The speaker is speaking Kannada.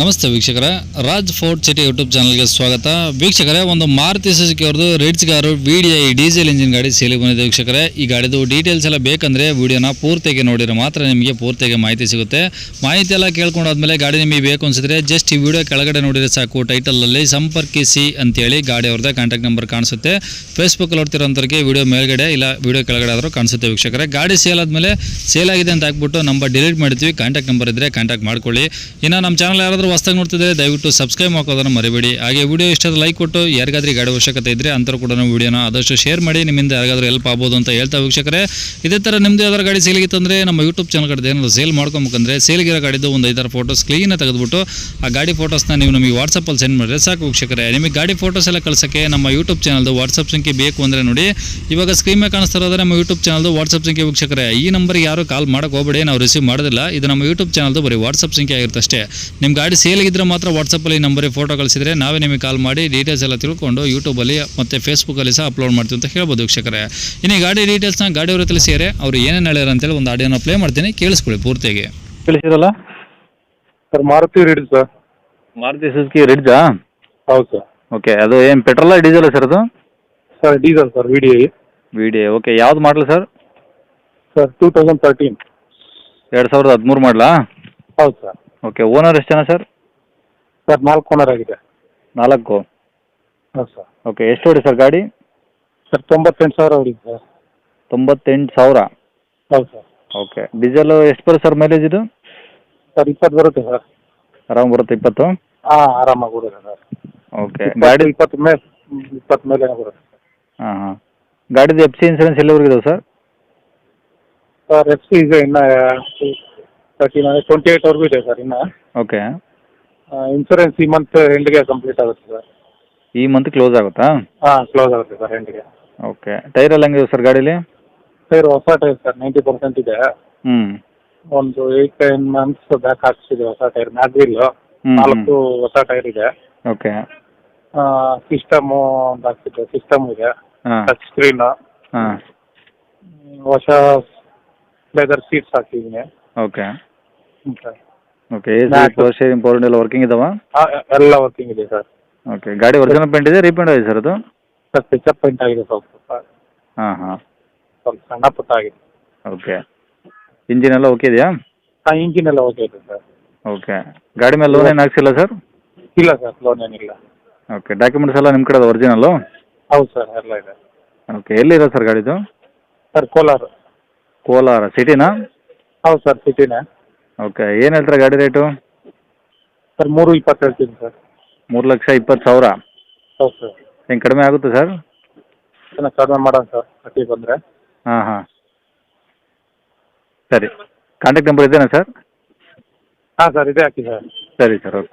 ನಮಸ್ತೆ ವೀಕ್ಷಕರೇ. ರಾಜ್ ಫೋರ್ಟ್ ಸಿಟಿ ಯೂಟ್ಯೂಬ್ ಚಾನಲ್ಗೆ ಸ್ವಾಗತ. ವೀಕ್ಷಕರೇ, ಒಂದು ಮಾರುತಿ ಸುಜುಕಿ ಅವ್ರದ್ದು Ritz car V D I diesel engine ಗಾಡಿ ಸೇಲಿಗೆ ಬಂದಿದೆ ವೀಕ್ಷಕರೇ. ಈ ಗಾಡಿದು ಡೀಟೇಲ್ಸ್ ಎಲ್ಲ ಬೇಕಂದರೆ ವಿಡಿಯೋನ ಪೂರ್ತಿಯಾಗಿ ನೋಡಿದರೆ ಮಾತ್ರ ನಿಮಗೆ ಪೂರ್ತಿಯಾಗಿ ಮಾಹಿತಿ ಸಿಗುತ್ತೆ. ಮಾಹಿತಿ ಎಲ್ಲ ಕೇಳ್ಕೊಂಡಾದ್ಮೇಲೆ ಗಾಡಿ ನಿಮಗೆ ಬೇಕು ಅನಿಸಿದ್ರೆ ಜಸ್ಟ್ ಈ ವಿಡಿಯೋ ಕೆಳಗಡೆ ನೋಡಿದರೆ ಸಾಕು. ಟೈಟಲಲ್ಲಿ ಸಂಪರ್ಕಿಸಿ ಅಂತೇಳಿ ಗಾಡಿ ಅವ್ರದ್ದೇ ಕಾಂಟ್ಯಾಕ್ಟ್ ನಂಬರ್ ಕಾಣಿಸುತ್ತೆ. ಫೇಸ್ಬುಕ್ಕಲ್ಲಿ ನೋಡ್ತಿರೋಂಥವ್ರಿಗೆ ವಿಡಿಯೋ ಮೇಲ್ಗಡೆ ಇಲ್ಲ ವಿಡಿಯೋ ಕೆಳಗಡೆ ಆದರೂ ಕಾಣಿಸುತ್ತೆ ವೀಕ್ಷಕರೇ. ಗಾಡಿ ಸೇಲ್ ಆದಮೇಲೆ ಸೇಲ್ ಆಗಿದೆ ಅಂತ ಹಾಕ್ಬಿಟ್ಟು ನಂಬರ್ ಡಿಲೀಟ್ ಮಾಡ್ತೀವಿ. ಕಾಂಟ್ಯಾಕ್ಟ್ ನಂಬರ್ ಇದ್ದರೆ ಕಾಂಟ್ಯಾಕ್ಟ್ ಮಾಡ್ಕೊಳ್ಳಿ. ಇನ್ನು ನಮ್ಮ ಚಾನಲ್ ಯಾರಾದರೂ ಹೊಸ್ದಾಗಿ ನೋಡ್ತಿದ್ರೆ ದಯವಿಟ್ಟು ಸಬ್ಸ್ಕ್ರೈಬ್ ಹಾಕೋದನ್ನು ಮರಿಬೇಡಿ. ಹಾಗೆ ವಿಡಿಯೋ ಇಷ್ಟದ ಲೈಕ್ ಕೊಟ್ಟು ಯಾರಿಗಾದ್ರೂ ಗಾಡಿ ಅವಶ್ಯಕತೆ ಇದ್ದರೆ ಅಂತರೂ ಕೂಡ ವಿಡಿಯೋನ ಆದಷ್ಟು ಶೇರ್ ಮಾಡಿ, ನಿಮ್ಮಿಂದ ಯಾರಿಗಾದ್ರೂ ಹೆಲ್ಪ್ ಆಗ್ಬೋದು ಅಂತ ಹೇಳ್ತಾ ವೀಕ್ಷಕರೇ. ಇದೇ ಥರ ನಿಮ್ಮದು ಯಾವ್ದಾರು ಗಾಡಿ ಸೇಲಿಗಿತ್ತಂದರೆ ನಮ್ಮ ಯೂಟ್ಯೂಬ್ ಚಾನಲ್ ಕಡೆ ಏನಾದರೂ ಸೇಲ್ ಮಾಡ್ಕೊಬೇಕಂದ್ರೆ ಸೇಲ್ಗಿರೋ ಗಾಡಿದು ಒಂದು ಐದಾರು ಫೋಟೋಸ್ ಕ್ಲೀನಾಗಿ ತೆಗೆದುಬಿಟ್ಟು ಆ ಗಾಡಿ ಫೋಟೋಸ್ನ ನೀವು ನಮಗೆ ವಾಟ್ಸಪ್ಪಲ್ಲಿ ಸೆಂಡ್ ಮಾಡಿದ್ರೆ ಸಾಕು ವೀಕ್ಷಕರೇ. ನಿಮಗೆ ಗಾಡಿ ಫೋಟೋಸ್ ಎಲ್ಲ ಕಳ್ಸೋಕ್ಕೆ ನಮ್ಮ ಯೂಟ್ಯೂಬ್ ಚಾನಲ್ದು ವಾಟ್ಸಪ್ ಸಂಖ್ಯೆ ಬೇಕು ಅಂದರೆ ನೋಡಿ, ಇವಾಗ ಸ್ಕ್ರೀನ್ ಮೇಲೆ ಕಾಣಿಸ್ತಾ ಇರೋದ್ರೆ ನಮ್ಮ ಯೂಟ್ಯೂಬ್ ಚಾನಲ್ದು ವಾಟ್ಸಪ್ ಸಂಖ್ಯೆ ವೀಕ್ಷಕರೇ. ಈ ನಂಬರ್ ಯಾರು ಕಾಲ್ ಮಾಡೋಕೆ ಹೋಗಬೇಡಿ, ನಾವು ರಿಸೀವ್ ಮಾಡೋದಿಲ್ಲ. ಇದು ನಮ್ಮ ಯೂಟ್ಯೂಬ್ ಚಾನಲ್ದು ಬರೀ ವಾಟ್ಸಪ್ ಸಂಖ್ಯೆ ಆಗಿರುತ್ತೆ ನಿಮ್ಮ ಗಾಡಿ ಸೇಲಿಗಿದ್ರೆ ಮಾತ್ರ ವಾಟ್ಸಪ್ಪಲ್ಲಿ ಈ ನಂಬರಿಗೆ ಫೋಟೋ ಕಳಿಸಿದ್ರೆ ನಾವೇ ನಿಮಗೆ ಕಾಲ್ ಮಾಡಿ ಡೀಟೇಲ್ಸ್ ಎಲ್ಲ ತಿಳ್ಕೊಂಡು ಯೂಟ್ಯೂಬಲ್ಲಿ ಮತ್ತು ಫೇಸ್ಬುಕ್ಕಲ್ಲಿ ಸಹ ಅಪ್ಲೋಡ್ ಮಾಡ್ತೀವಿ ಅಂತ ಹೇಳ್ಬೋದು ವೀಕ್ಷಕರೇ. ಇನ್ನು ಗಾಡಿ ಡೀಟೇಲ್ಸ್ನ ಗಾಡಿಯವರು ತಿಳಿಸಿದರೆ ಅವ್ರು ಏನೇನು ಹೇಳ್ಯಾರ ಅಂತೇಳಿ ಒಂದು ಆಡಿಯೋನ ಪ್ಲೇ ಮಾಡ್ತೀನಿ. ಕೇಳಿಸ್ಕೊಳ್ಳಿ ಪೂರ್ತಿಯಾಗಿ. ತಿಳಿಸಿರಲ್ಲ sir Maruti Ritz sir. Maruti Suzuki ರಿಡ್ಜಾ ಹೌದು ಸರ್. ಓಕೆ ಅದು ಏನು ಪೆಟ್ರೋಲ ಡೀಸೆಲ್ ಸರ್ ಅದು? Sir diesel sir V D I V D okay ಯಾವ್ದು model sir? Sir two thousand thirteen ಎರಡು ಸಾವಿರದ ಹದಿಮೂರು ಮಾಡಲಾ ಹೌದು ಸರ್. ಓಕೆ ಓನರ್ ಎಷ್ಟು ಜನ ಸರ್? ಸರ್ ನಾಲ್ಕು ಓನರ್ ಆಗಿದೆ. ನಾಲ್ಕು? ಹೌದು ಸರ್. ಓಕೆ ಎಷ್ಟು ಹೊಡಿ ಸರ್ ಗಾಡಿ? ಸರ್ ತೊಂಬತ್ತೆಂಟು ಸಾವಿರ ಹೊಡಿ ಸರ್. ತೊಂಬತ್ತೆಂಟು ಸಾವಿರ? ಹೌದು ಸರ್. ಓಕೆ ಡೀಸೆಲ್ ಎಷ್ಟು ಬರುತ್ತೆ ಸರ್ ಮೈಲೇಜ್ ಇದು? ಸರ್ ಇಪ್ಪತ್ತು ಬರುತ್ತೆ ಸರ್. ಆರಾಮ್ ಬರುತ್ತೆ ಇಪ್ಪತ್ತು? ಹಾಂ ಆರಾಮಾಗಿ ಬರುತ್ತೆ ಸರ್. ಓಕೆ ಗಾಡಿ ಇಪ್ಪತ್ತು ಮೇಲೆ ಇಪ್ಪತ್ತು ಮೇಲೆ ಬರುತ್ತೆ ಸರ್. ಹಾಂ ಹಾಂ. ಗಾಡಿದು ಎಫ್ ಸಿ ಇನ್ಸೂರೆನ್ಸ್ ಎಲ್ಲವರೆಗೂ ಇದಾವೆ ಸರ್? ಸರ್ ಎಫ್ ಸಿ ಇದೆ ಇನ್ನು ತರ್ಟಿ ಟ್ವೆಂಟಿ ಏಯ್ಟ್ವರೆಗೂ ಇದೆ ಸರ್ ಇನ್ನು. ಓಕೆ. ಇನ್ಸೂರೆನ್ಸ್ ಈ ಮಂತ್ ಎಂಡ್ಗೆ ಕಂಪ್ಲೀಟ್ ಆಗುತ್ತೆ ಸರ್ ಈ ಮಂತ್ ಕ್ಲೋಸ್ ಆಗುತ್ತಾ? ಹಾಂ ಕ್ಲೋಸ್ ಆಗುತ್ತೆ ಸರ್ ಎಂಡ್ಗೆ ಓಕೆ ಟೈರ್ ಎಲ್ಲ ಹೆಂಗಿದೆ ಸರ್ ಗಾಡೀಲಿ? ಟೈರ್ ಹೊಸ ಟೈರ್ ಸರ್ ನೈಂಟಿ ಪರ್ಸೆಂಟ್ ಇದೆ. ಹ್ಞೂ ಒಂದು ಏಯ್ಟ್ ಟೆನ್ ಮಂತ್ಸ್ ಬ್ಯಾಕ್ ಹಾಕ್ಸಿದೆ ಹೊಸ ಟೈರ್ ಮ್ಯಾಗ್ರಿಲ್ ಹ್ಮ್, ನಾಲ್ಕು ಹೊಸ ಟೈರ್ ಇದೆ. ಓಕೆ ಸಿಸ್ಟಮು ಒಂದು ಹಾಕ್ಸಿದೆ ಸಿಸ್ಟಮ್ ಇದೆ. ಹಾಂ. ಟಚ್ ಸ್ಕ್ರೀನ್ ಹಾಂ. ಹೊಸ ಲೆದರ್ ಸೀಟ್ಸ್ ಹಾಕಿದ್ದೀನಿ okay sir okay A C. Power steering power ಎಲ್ಲ ವರ್ಕಿಂಗ್ ಇದಾವ? ಎಲ್ಲ ವರ್ಕಿಂಗ್ ಇದೆ ಸರ್ ಓಕೆ ಗಾಡಿ ಒರಿಜಿನಲ್ ಪೇಂಟ್ ಇದೆ ರೀಪೇಂಟ್ ಆಗಿದೆ ಸರ್ ಅದು? ಸರ್ ಪಿಕಪ್ ಪೇಂಟ್ ಆಗಿದೆ ಸ್ವಲ್ಪ. ಹಾಂ ಹಾಂ. ಸ್ವಲ್ಪ ಸಣ್ಣ ಪುಟ್ಟ ಆಗಿದೆ. ಓಕೆ ಇಂಜಿನ್ ಎಲ್ಲ ಓಕೆ ಇದೆಯಾ? ಹಾಂ ಇಂಜಿನ್ ಎಲ್ಲ ಓಕೆ ಇದೆ ಸರ್ ಓಕೆ ಗಾಡಿ ಮೇಲೆ ಲೋನ್ ಏನು ಹಾಕ್ಸಿಲ್ಲ ಸರ್ ಇಲ್ಲ ಸರ್ ಲೋನ್ ಏನಿಲ್ಲ. ಓಕೆ ಡಾಕ್ಯುಮೆಂಟ್ಸ್ ಎಲ್ಲ ನಿಮ್ಮ ಕಡೆ ಒರಿಜಿನಲ್ಲು ಹೌದು ಸರ್ ಎಲ್ಲ ಇದೆ. ಓಕೆ ಎಲ್ಲಿರೋ ಸರ್ ಗಾಡಿದು? ಸರ್ ಕೋಲಾರ. ಕೋಲಾರ ಸಿಟಿನಾ ಹೌದು ಸರ್ ಸಿಟಿನೇ ಓಕೆ ಏನು ಹೇಳ್ತಾರೆ ಗಾಡಿ ರೇಟು ಸರ್ ಮೂರು ಇಪ್ಪತ್ತು ಹೇಳ್ತೀನಿ ಸರ್. ಮೂರು ಲಕ್ಷ ಇಪ್ಪತ್ತು ಸಾವಿರ? ಹೌದು ಸರ್. ಹೆಂಗೆ ಕಡಿಮೆ ಆಗುತ್ತೆ ಸರ್? ಚೆನ್ನಾಗಿ ಕಡಿಮೆ ಮಾಡೋಣ ಸರ್ ಕಟ್ಟಿ ಬಂದರೆ. ಹಾಂ ಹಾಂ. ಸರಿ. ಕಾಂಟ್ಯಾಕ್ಟ್ ನಂಬರ್ ಇದೇನಾ ಸರ್? ಹಾಂ ಸರ್ ಇದೇ ಹಾಕಿ ಸರ್ ಸರಿ ಸರ್ ಓಕೆ.